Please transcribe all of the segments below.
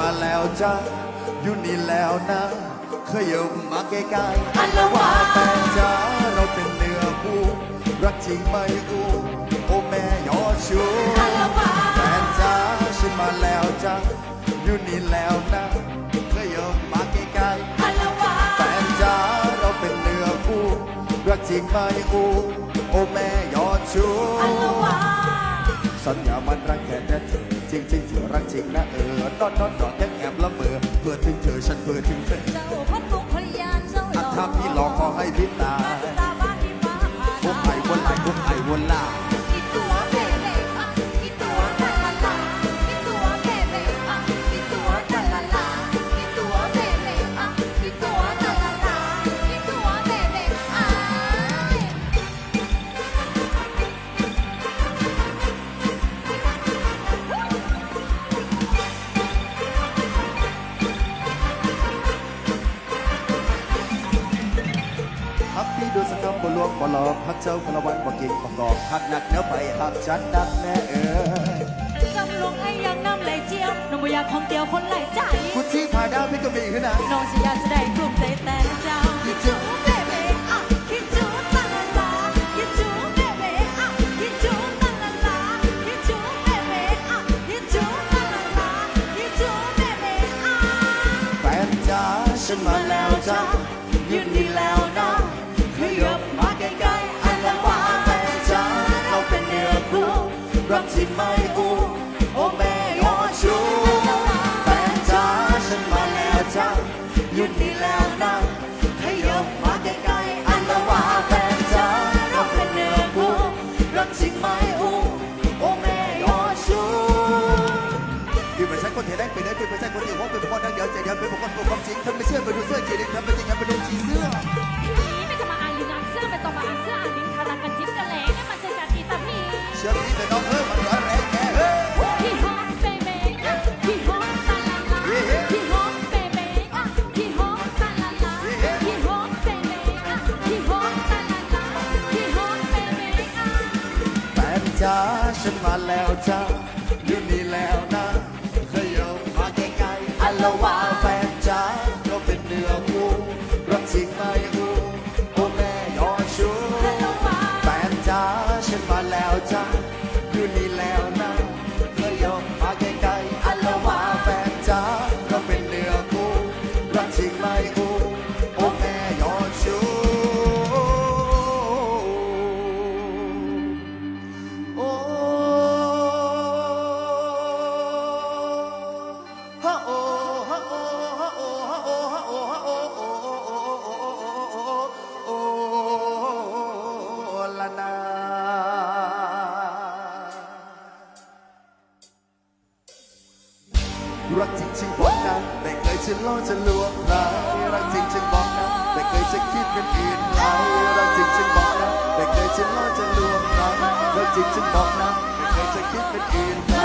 มาแล้วจ้าอยู่นี่แล้วนะขยับมาใกล้ๆอัลละวาแฟนจ้าเราเป็นเนื้อคู่รักจริงไม่อู้โอ้แม่ยอดชูอัลละวาแฟนจ้าฉันมาแล้วจ้าอยู่นี่แล้วนะขยับมาใกล้ๆอัลละวาแฟนจ้าเราเป็นเนื้อคู่รักจริงไม่อู้โอ้แม่ยอดชูอัลละวาสัญญามันรักแค่แต่เธอจ ริงจริงๆเธอรักจริงนะเออนอนนอนนอนยังแอบละเมอเพื่อถึงเธอฉันเพื่อถึงเธอเจ้าพัดตุกพยานเจ้าหอัล่อถ้าพี่หลอกขอให้พี่ตามาย ลวงบ่หลอกฮักเจ้าคนละวันบ่เก่งบ่กอกฮักหนักเนื้อไปฮักฉันนักแน่เออกำลงไอ้ยังน้ำไหลเจียวน้องบ่อยากของเตียวคนไหลใจกูที่ผ่าดาวพี่ก็มีขึ้นนะน้องสิอยากจะได้กลุ่มใจแต่เจ้าคิดจูเบเบ้อะคิดจูตะละลาคิดจูเบเบ้อะคิดจูตะละลาคิดจูเบเบ้อะคิดจูตะละลาคิดจูเบเบ้อะแฟนจ้าฉันมาแล้วจ้า มาแล้วจ้า รักจริงจริงบอกนะไม่เคยจะล่อจะลวงใครรักจริงจริงบอกนะไม่เคยจะคิดเป็นอื่นใครรักจริงจริงบอกนะไม่เคยจะล่อจะลวงใครรักจริงจริงบอกนะไม่เคยจะคิดเป็นอื่นใคร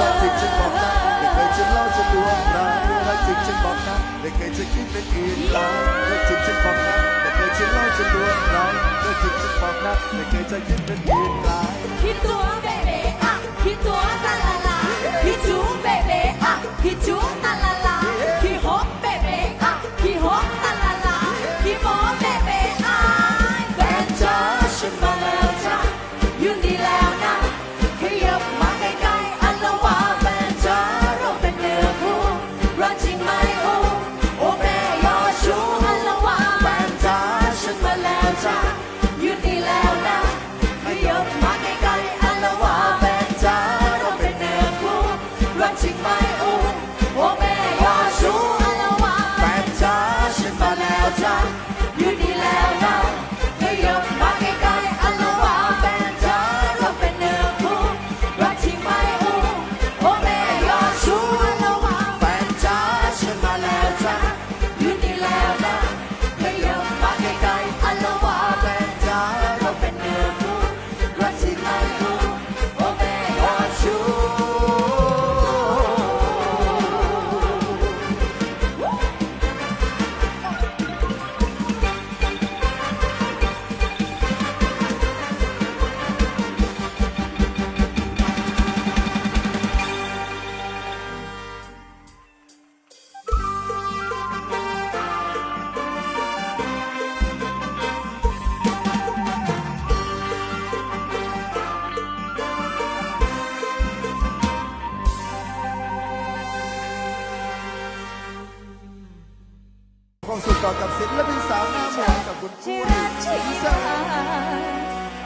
รักจริงจริงบอกนะไม่เคยจะล่อจะลวงใครรักจริงจริงบอกนะไม่เคยจะคิดเป็นอื่นใครรักจริงจริงบอกนะไม่เคยจะล่อจะลวงใครรักจริงจริงบอกนะไม่เคยจะคิดเป็นอื่นใครคิดตัวเบบ้อะคิดตัวตะละลา คิดจูเบเบ้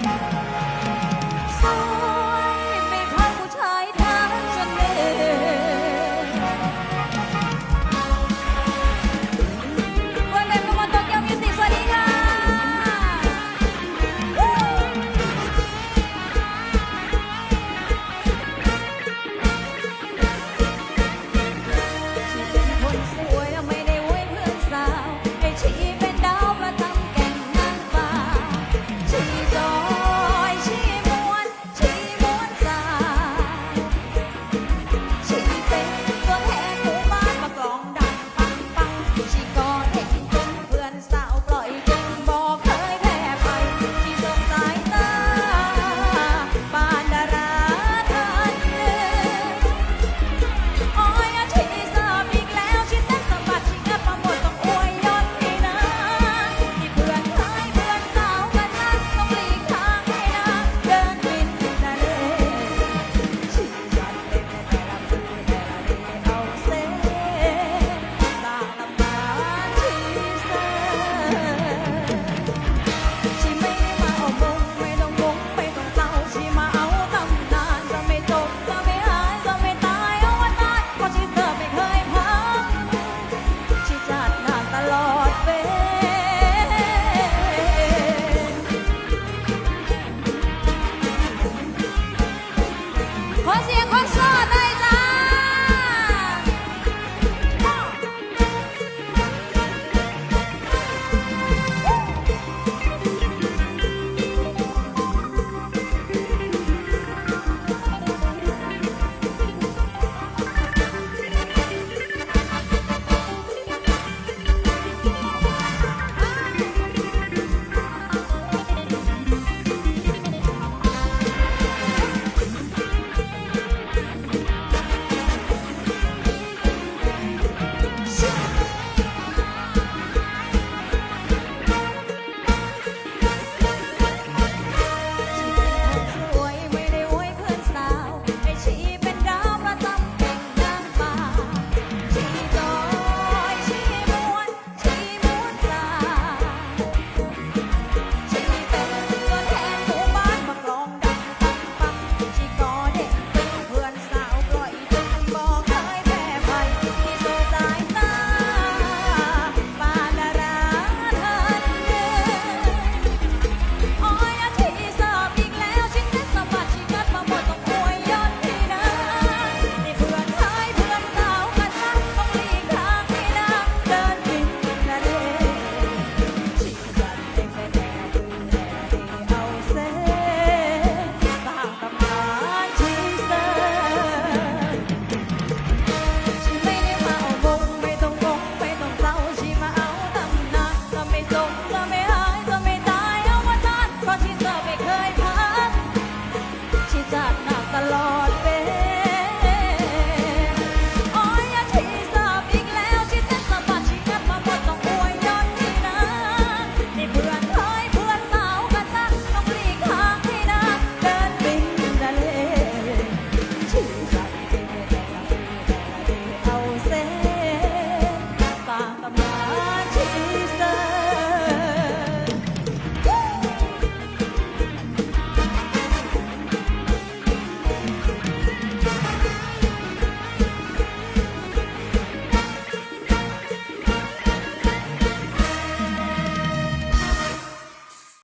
กับ